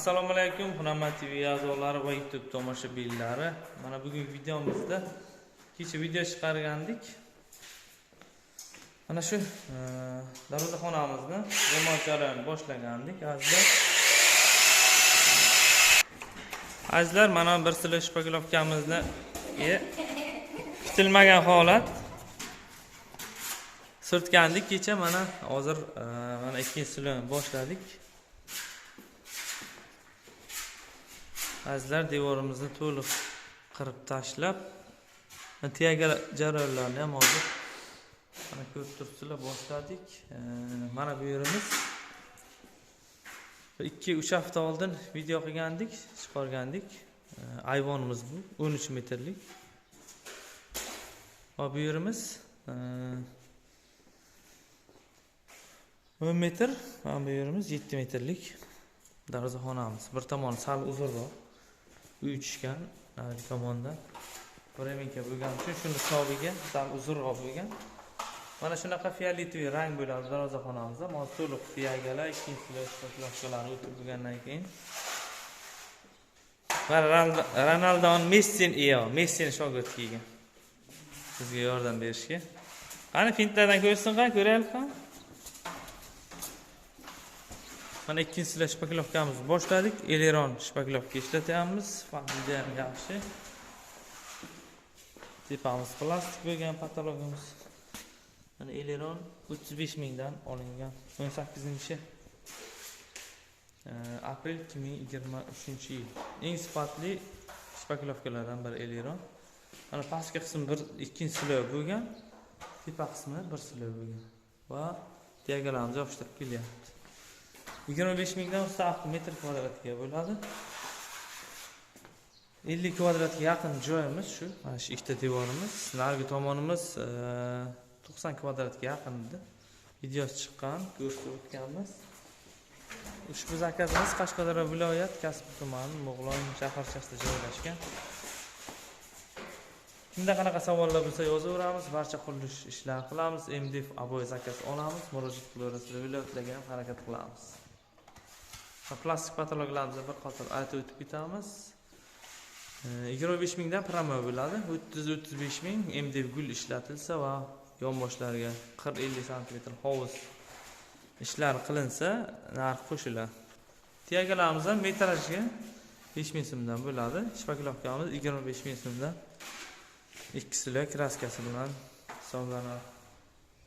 assalomu alaykum hurmatli tv a'zolari va youtube tomoshabinlari. Mana bugungi videomizda kecha video chiqargandik. Mana shu e, darvozaxonamizni remont jarayonini boshlagandik azizlar. Azizlar mana bir silo shpagilovkamizni e, kutilmagan holat surtgandik kecha. Mana hozir e, mana ikkinchi siloni boshladik azizlar devorimizni to'liq qirib tashlab tiyaga jarayonlarni ham hozir mana ko'rib turibsizlar boshladik. E, mana bu yerimiz. İkki hafta oldin video qilgandik chiqargandik. E, ayvonimiz bu o'n uch metrlik. Va bu yerimiz e, o'n metr mana bu yerimiz yetti metrlik darvozaxonamiz. Bir tomoni sal uzunroq uy tushgan narigi tomonda bremenka bo'lgani uchun shuni hisobiga sal uzunroq bo'lgan mana shunaqa fioletoviy rang bo'ladi darvozaxonamizda hozir to'liq tiyagalar ikkinchi plyashkalari o'tib bo'lgandan keyin mana Ronaldo- ronaldon messin iyo messini shogird kiygan sizga yordam berishga qani fintlardan ko'rsin qani ko'raylik qani mana ikkinchi sila shpakilovkamizni boshladik. Eleron shpakilovka ishlatyapmiz juda ham yaxshi. Tepamiz plastik bo'lgan patologimiz. Mana eleron o'ttiz besh mingdan olingan. o'n sakkizinchi aprel ikki ming yigirma uchinchi yil. Eng sifatli shpakilovkalardan biri eleron mana pastki qismi bir ikkinchi silo bo'lgan. Tepa qismi bir silo bo'lgan. Va diagalarimiz yopishtirib kelyapti yigirma besh mingdan ustaqi metr kvadratga bo'ladi ellik kvadratga yaqin joyimiz shu mana shu ikkita devorimiz narigi tomonimiz to'qson kvadratga yaqin edi videosi chiqqan ko'rsatib o'tganmiz ushbu zakazimiz qashqadaryo viloyat kasbi tumani mo'g'lon shaharchasida joylashgan kimda qanaqa savollar bo'lsa yozaveramiz barcha qurilish ishlarini qilamiz mdf aboy zakaz olamiz murojaat qilaverasizlar viloyatlarga ham harakat qilamiz plastik patologlarimizni bir qator aytib o'tib ketamiz. Yigirma besh mingdan promo bo'ladi. O'ttiz o'ttiz besh ming mdf gul ishlatilsa va yonboshlariga qirq ellik santimetr hovuz ishlari qilinsa narx qo'shiladi. Tiyagalarimiz ham metrajga besh ming so'mdan bo'ladi. Shpakilovkamiz yigirma besh ming so'mdan ikki silo kraskasi bilan hisoblanadi.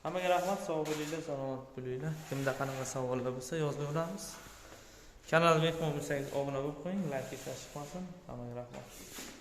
Hammaga rahmat sog' bo'linglar salomat bo'linglar. Kimda qanaqa savollar bo'lsa yozaveramiz kanalga mehmon bo'lsangiz obuna bo'lib qo'ying layk eslashib qolsin hammaga rahmat